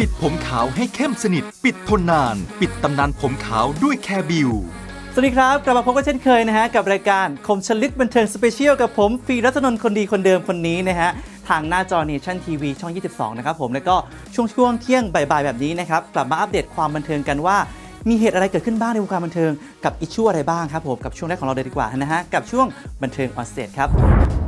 ปิดผมขาวให้เข้มสนิท ปิดทนนาน ปิดตำนานผมขาวด้วยแคร์บิวสวัสดีครับ กลับมาพบกันเช่นเคยนะฮะ กับรายการคมชลิดบันเทิงสเปเชียลกับผมฟีรัตนนท์คนดีคนเดิมคนนี้นะฮะ ทางหน้าจอเนชั่นทีวีช่อง 22 นะครับผม แล้วก็ช่วงช่วงเที่ยงบ่ายๆ แบบนี้นะครับ กลับมาอัปเดตความบันเทิงกันว่า มีเหตุอะไรเกิดขึ้นบ้างในวงการบันเทิงกับอิชชูอะไรบ้างครับผมกับช่วงแรกของเราเลยดีกว่านะฮะกับช่วงบันเทิงออนสเตครับ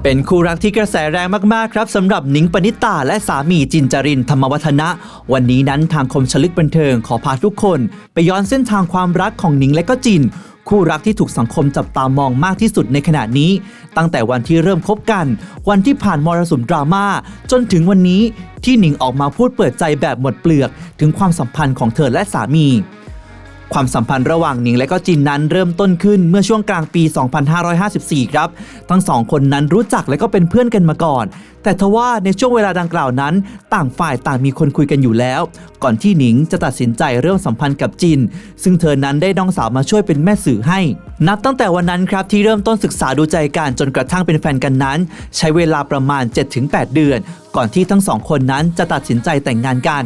เป็นคู่รักที่กระแสแรงมากๆครับสำหรับนิงปณิตาและสามีจินจรินธรรมวัฒนะ วันนี้นั้นทางคมชลึกบันเทิงขอพาทุกคน ไปย้อนเส้นทางความรักของนิงและก็จิน คู่รักที่ถูกสังคมจับตามองมากที่สุดในขณะนี้ ตั้งแต่วันที่เริ่มคบกัน วันที่ผ่านมรสุมดราม่าจนถึงวันนี้ที่หนิงออกมาพูดเปิดใจแบบหมดเปลือก ถึงความสัมพันธ์ของเธอและสามี ความสัมพันธ์ระหว่างหนิงและก็จินนั้นเริ่มต้นขึ้นเมื่อช่วงกลางปี 2554 ครับ ทั้งสองคนนั้นรู้จักและก็เป็นเพื่อนกันมาก่อน แต่ทว่าในช่วงเวลาดังกล่าวนั้น ต่างฝ่ายต่างมีคนคุยกันอยู่แล้ว ก่อนที่หนิงจะตัดสินใจเริ่มสัมพันธ์กับจิน ซึ่งเธอนั้นได้น้องสาวมาช่วยเป็นแม่สื่อให้ นับตั้งแต่วันนั้นครับที่เริ่มต้นศึกษาดูใจกันจนกระทั่งเป็นแฟนกันนั้น ใช้เวลาประมาณ 7-8 เดือน ก่อนที่ทั้งสองคนนั้นจะตัดสินใจแต่งงานกัน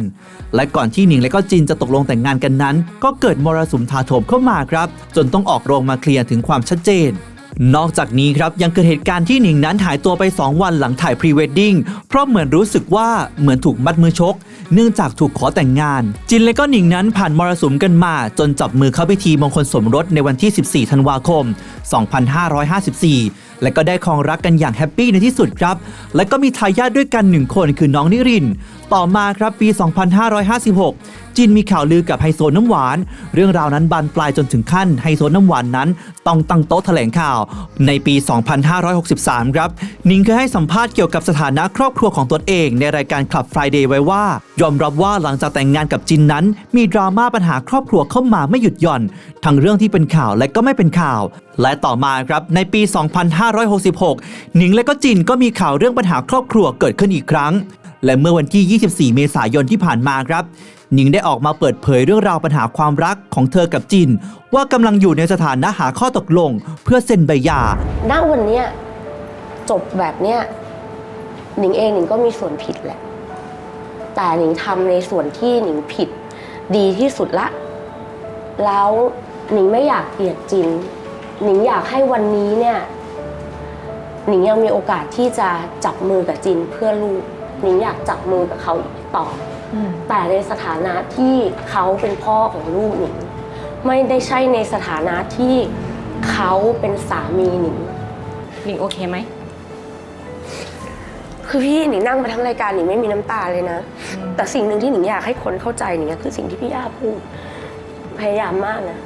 และก่อนที่หนิงและก็จินจะตกลงแต่งงานกันนั้น ก็เกิดมรสุมถาโถมเข้ามาครับ จนต้องออกโรงมาเคลียร์ถึงความชัดเจนนอกจากนี้ครับยังเกิดเหตุการณ์ที่หนิงนั้นหายตัวไป 2 วันหลังถ่ายพรีเวดดิ้งเพราะเหมือนรู้สึกว่าเหมือนถูกมัดมือชก เนื่องจากถูกขอแต่งงาน จินและก็หนิงนั้นผ่านมรสุมกันมา จนจับมือเข้าพิธีมงคลสมรสในวันที่ 14 ธันวาคม 2554 และก็ได้ครองรักกันอย่างแฮปปี้ในที่สุดครับ และก็มีทายาทด้วยกันหนึ่งคนคือน้องนิริน ต่อมาครับปี 2556 จินมีข่าวลือกับไฮโซน้ำหวาน เรื่องราวนั้นบานปลายจนถึงขั้นไฮโซน้ำหวานนั้น ต้องตั้งโต๊ะแถลงข่าว ในปี 2563 ครับ นิงเคยให้สัมภาษณ์เกี่ยวกับสถานะครอบครัวของตนเอง ในรายการคลับ Friday ไว้ว่า ยอมรับว่าหลังจากแต่งงานกับจินนั้น มีดราม่าปัญหาครอบครัวเข้ามาไม่หยุดหย่อน ทั้งเรื่องที่เป็นข่าวและก็ไม่เป็นข่าว และต่อมาครับในปี 2566 หนิงและก็จินก็มีข่าวเรื่องปัญหาครอบครัวเกิดขึ้นอีกครั้ง และเมื่อวันที่ 24 เมษายนที่ผ่านมาครับหนิงได้ออกมาเปิดเผยเรื่องราวปัญหาความรักของเธอกับจิน ว่ากำลังอยู่ในสถานะหาข้อตกลง เพื่อเซ็นใบหย่า ณวันเนี้ยจบแบบเนี้ยหนิงเองหนิงก็มีส่วนผิดแหละ แต่หนิงทำในส่วนที่หนิงผิดดีที่สุดละ แล้วหนิงไม่อยากเกลียดจิน หนิงอยากให้วันนี้เนี่ยหนิงยังมีโอกาสที่จะจับมือกับจินเพื่อลูก นิงอยากจับมือกับเขาอีกต่ออแต่ในสถานะที่เขาเป็นพ่อของลูกหนิงไม่ได้ใช่ในสถานะที่เขาเป็นสามีหนิงหนิงโอเคไหมคือพี่หนิงนั่งมาทั้งรายการหนิงไม่มีน้ำตาเลยนะ แต่สิ่งหนึ่งที่หนิงอยากให้คนเข้าใจหนิงอะคือสิ่งที่พี่ย่าพูดพยายามมากนะ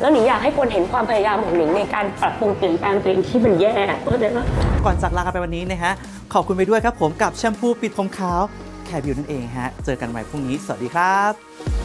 แล้วหนิงอยากให้คนเห็นความพยายามของหนิงในการปรับปรุงเปลี่ยนแปลงตัวเองที่มันแย่เข้าใจปะก่อนจากลากันไปวันนี้นะฮะขอบคุณไปด้วยครับผมกับแชมพูปิดผมขาวแคร์บิวนั่นเองฮะเจอกันใหม่พรุ่งนี้สวัสดีครับ